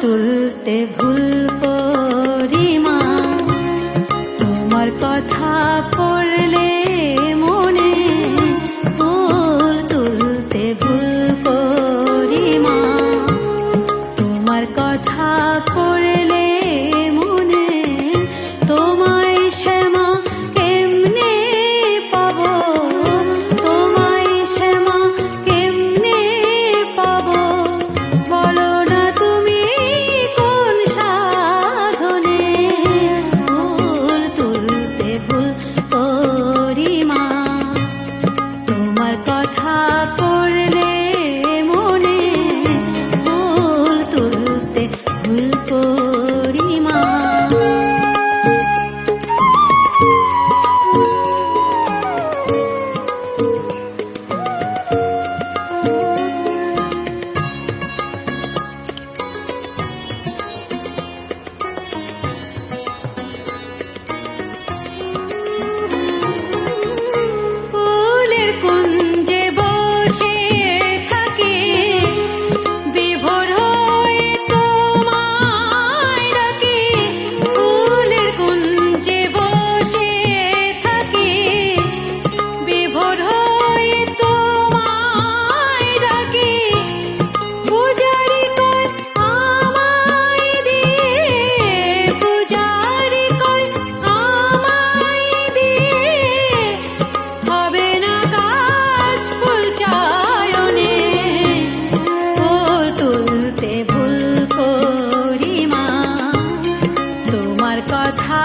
তুলতে ভুল করি মা। তোমার কথা পড়লে মনে ফুল তুলতে ভুল করি মা। তোমার কথা কথা